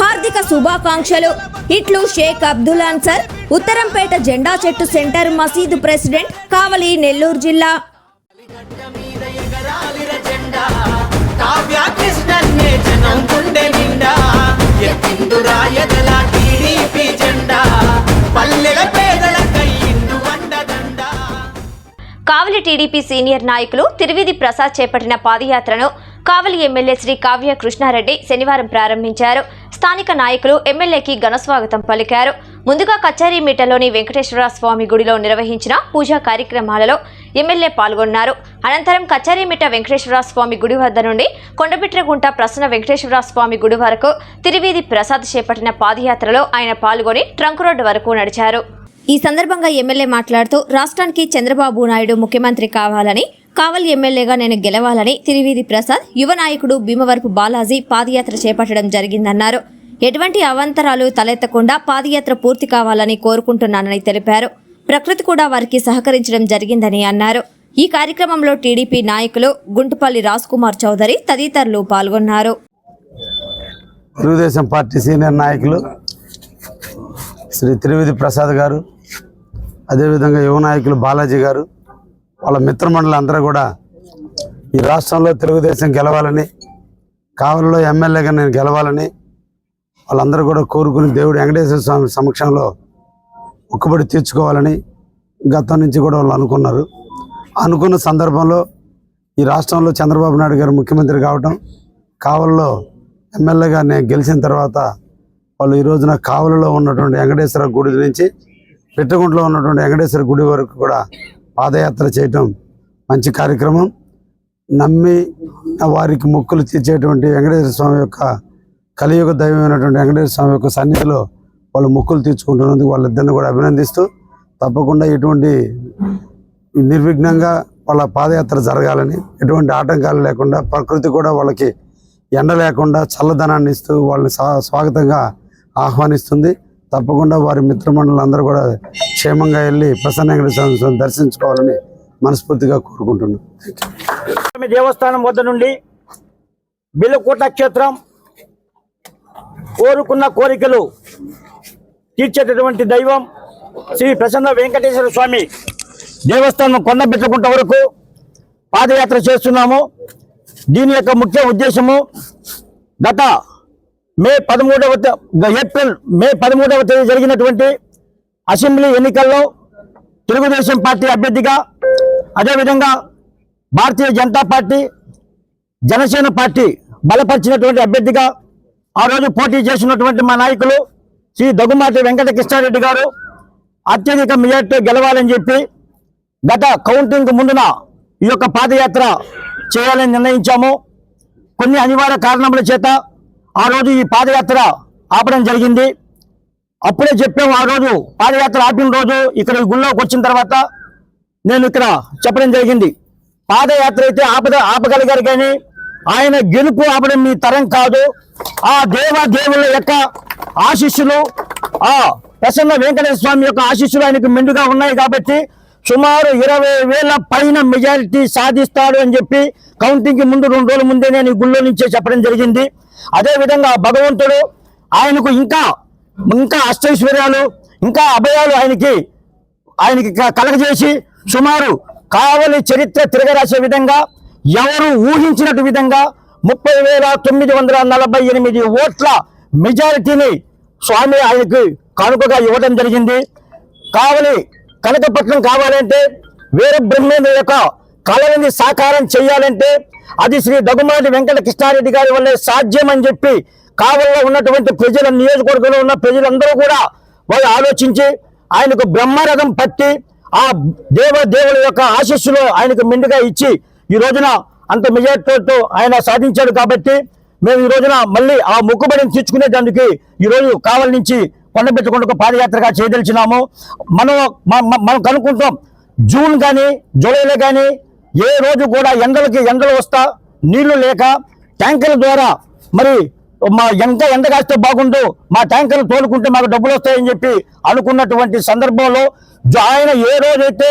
హార్దిక శుభాకాంక్షలు. ఇట్లు షేక్ అబ్దుల్ అన్సర్ ఉత్తరంపేట జెండా చెట్టు సెంటర్ మసీదు ప్రెసిడెంట్ కావలి నెల్లూరు జిల్లా. కావలి టీడీపీ సీనియర్ నాయకులు తిరువిధి ప్రసాద్ చేపట్టిన పాదయాత్రను కావలి ఎమ్మెల్యే శ్రీ కావ్య కృష్ణారెడ్డి శనివారం ప్రారంభించారు. స్థానిక నాయకులు ఎమ్మెల్యేకి ఘనస్వాగతం పలికారు. ముందుగా కచేరీమీటలోని వెంకటేశ్వర స్వామి గుడిలో నిర్వహించిన పూజా కార్యక్రమాలలో ఎమ్మెల్యే పాల్గొన్నారు. అనంతరం కచేరీమిట వెంకటేశ్వర స్వామి గుడి వద్ద నుండి కొండపిట్రగుంట ప్రసన్న వెంకటేశ్వర స్వామి గుడి వరకు తిరువీధి ప్రసాద్ చేపట్టిన పాదయాత్రలో ఆయన పాల్గొని ట్రంక్ రోడ్డు వరకు నడిచారు. ఈ సందర్భంగా ఎమ్మెల్యే మాట్లాడుతూ రాష్ట్రానికి చంద్రబాబు నాయుడు ముఖ్యమంత్రి కావాలని కావల్ ఎమ్మెల్యేగా నేను గెలవాలని తిరువీధి ప్రసాద్ యువ నాయకుడు భీమవరపు బాలాజీ పాదయాత్ర చేపట్టడం జరిగిందన్నారు. ఎటువంటి అవాంతరాలు తలెత్తకుండా పాదయాత్ర పూర్తి కావాలని కోరుకుంటున్నానని తెలిపారు. ప్రకృతి కూడా వారికి సహకరించడం జరిగిందని అన్నారు. ఈ కార్యక్రమంలో టీడీపీ నాయకులు గుంటుపల్లి కుమార్ చౌదరి తదితరులు పాల్గొన్నారు. తెలుగుదేశం పార్టీ సీనియర్ నాయకులు శ్రీ త్రివేది ప్రసాద్ గారు అదేవిధంగా యువ నాయకులు బాలాజీ గారు వాళ్ళ మిత్రమండలి అందరూ కూడా ఈ రాష్ట్రంలో తెలుగుదేశం గెలవాలని కావలిలో ఎమ్మెల్యేగా నేను గెలవాలని వాళ్ళందరూ కూడా కోరుకుని దేవుడు వెంకటేశ్వర స్వామి సమక్షంలో ఒక్కబడి తీర్చుకోవాలని గతం నుంచి కూడా వాళ్ళు అనుకున్నారు. అనుకున్న సందర్భంలో ఈ రాష్ట్రంలో చంద్రబాబు నాయుడు గారు ముఖ్యమంత్రి కావటం కావలిలో ఎమ్మెల్యేగా నేను గెలిచిన తర్వాత వాళ్ళు ఈ రోజున కావలిలో ఉన్నటువంటి వెంకటేశ్వర గుడి నుంచి పెట్టగుంట్లో ఉన్నటువంటి వెంకటేశ్వర గుడి వరకు కూడా పాదయాత్ర చేయటం మంచి కార్యక్రమం. నమ్మి వారికి మొక్కులు తీర్చేటువంటి వెంకటేశ్వర స్వామి యొక్క కలియుగ దైవమైనటువంటి వెంకటేశ్వర స్వామి యొక్క సన్నిధిలో వాళ్ళు మొక్కులు తీర్చుకుంటున్నందుకు వాళ్ళిద్దరిని కూడా అభినందిస్తూ తప్పకుండా ఎటువంటి నిర్విఘ్నంగా వాళ్ళ పాదయాత్ర జరగాలని ఎటువంటి ఆటంకాలు లేకుండా ప్రకృతి కూడా వాళ్ళకి ఎండ లేకుండా చల్లదనాన్ని ఇస్తూ వాళ్ళని స్వాగతంగా ఆహ్వానిస్తుంది. తప్పకుండా వారి మిత్రమండలి అందరూ కూడా క్షేమంగా వెళ్ళి ప్రసన్న స్వామి దర్శించుకోవాలని మనస్ఫూర్తిగా కోరుకుంటున్నాం. స్వామి దేవస్థానం వద్ద నుండి బిల్లకోట క్షేత్రం కోరుకున్న కోరికలు తీర్చేటటువంటి దైవం శ్రీ ప్రసన్న వెంకటేశ్వర స్వామి దేవస్థానం కొండబెట్టుకుంట వరకు పాదయాత్ర చేస్తున్నాము. దీని యొక్క ముఖ్య ఉద్దేశము గత మే పదమూడవ ఏప్రిల్ మే పదమూడవ తేదీ జరిగినటువంటి అసెంబ్లీ ఎన్నికల్లో తెలుగుదేశం పార్టీ అభ్యర్థిగా అదేవిధంగా భారతీయ జనతా పార్టీ జనసేన పార్టీ బలపరిచినటువంటి అభ్యర్థిగా ఆ రోజు పోటీ చేసినటువంటి మా నాయకులు శ్రీ దగ్గుమాటి వెంకటకృష్ణారెడ్డి గారు అత్యధిక మెజార్టీ గెలవాలని చెప్పి గత కౌంటింగ్ ముందున ఈ యొక్క పాదయాత్ర చేయాలని నిర్ణయించాము. కొన్ని అనివార్య కారణముల చేత ఆ రోజు ఈ పాదయాత్ర ఆపడం జరిగింది. అప్పుడే చెప్పాము ఆ రోజు పాదయాత్ర ఆపిన రోజు ఇక్కడ గుళ్ళోకి వచ్చిన తర్వాత నేను ఇక్కడ చెప్పడం జరిగింది. పాదయాత్ర అయితే ఆపద ఆపగలిగారు కానీ ఆయన గెలుపు ఆపడం మీ తరం కాదు. ఆ దేవ దేవుళ్ళ యొక్క ఆశీస్సులు ఆ ప్రసన్న వెంకటేశ్వర స్వామి యొక్క ఆశీస్సులు ఆయనకు మెండుగా ఉన్నాయి కాబట్టి సుమారు ఇరవై వేల పైన మెజారిటీ సాధిస్తాడు అని చెప్పి కౌంటింగ్కి ముందు రెండు రోజుల ముందే నేను గుళ్ళో నుంచే చెప్పడం జరిగింది. అదేవిధంగా భగవంతుడు ఆయనకు ఇంకా ఇంకా అష్టైశ్వర్యాలు ఇంకా అభయాలు ఆయనకి ఆయనకి కలగజేసి సుమారు కావలి చరిత్ర తిరగరాసే విధంగా ఎవరు ఊహించినట్టు విధంగా ముప్పై వేల తొమ్మిది వందల నలభై ఎనిమిది ఓట్ల మెజారిటీని స్వామి ఆయనకి కానుకగా ఇవ్వడం జరిగింది. కావలి కనకపట్నం కావాలంటే వేరే బ్రహ్మేంద్ర యొక్క కళని సాకారం చేయాలంటే అది శ్రీ దగ్గుమాటి వెంకట కృష్ణారెడ్డి గారి వల్లే సాధ్యం అని చెప్పి కావల్లో ఉన్నటువంటి ప్రజల నియోజకవర్గంలో ఉన్న ప్రజలందరూ కూడా వాళ్ళు ఆలోచించి ఆయనకు బ్రహ్మరథం పట్టి ఆ దేవ దేవుల యొక్క ఆశీస్సులు ఆయనకు మెండుగా ఇచ్చి ఈ రోజున అంత మెజార్టీతో ఆయన సాధించాడు కాబట్టి మేము ఈ రోజున మళ్ళీ ఆ మొక్కుబడిని తీర్చుకునే దానికి ఈ రోజు నుంచి కొండబెట్టుకుంటూ పాదయాత్రగా చేయదలిచినాము. మనం మనం కనుక్కుంటాం. జూన్ కానీ జూలైలో కానీ ఏ రోజు కూడా ఎండలకి ఎండలు వస్తా నీళ్ళు లేక ట్యాంకర్ల ద్వారా మరి మా ఎంత ఎంత కాస్తే బాగుండు మా ట్యాంకర్లు తోలుకుంటే మాకు డబ్బులు వస్తాయని చెప్పి అనుకున్నటువంటి సందర్భంలో ఆయన ఏ రోజైతే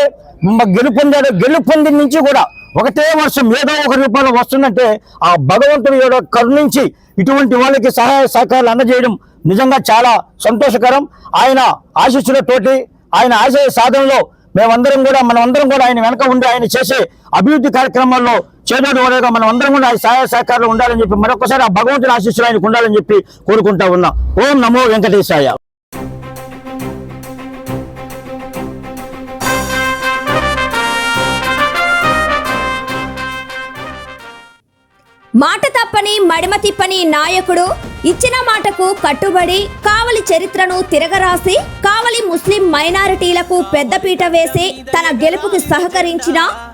మ- గెలుపొందాడో గెలుపొందిన నుంచి కూడా ఒకటే వర్షం ఏదో ఒక రూపంలో వస్తుందంటే ఆ భగవంతుడు ఏదో కరుణించి ఇటువంటి వాళ్ళకి సహాయ సహకారాలు అందజేయడం నిజంగా చాలా సంతోషకరం. ఆయన ఆశీస్సులతోటి ఆయన ఆశయ సాధనలో మేమందరం కూడా మనమందరం కూడా ఆయన వెనక ఉండి ఆయన చేసే అభివృద్ధి కార్యక్రమాల్లో చేదోడు మనం అందరం కూడా సహాయ సహకారాలు ఉండాలని చెప్పి మరొకసారి ఆ భగవంతుని ఆశీస్సులు ఆయనకు ఉండాలని చెప్పి కోరుకుంటా ఉన్నాం. ఓం నమో వెంకటేశాయ. మాట తప్పని మడిమ తిప్పని నాయకుడు ఇచ్చిన మాటకు కట్టుబడి కావలి చరిత్రను తిరగరాసి కావలి ముస్లిం మైనారిటీలకు పెద్దపీట వేసి తన గెలుపుకు సహకరించిన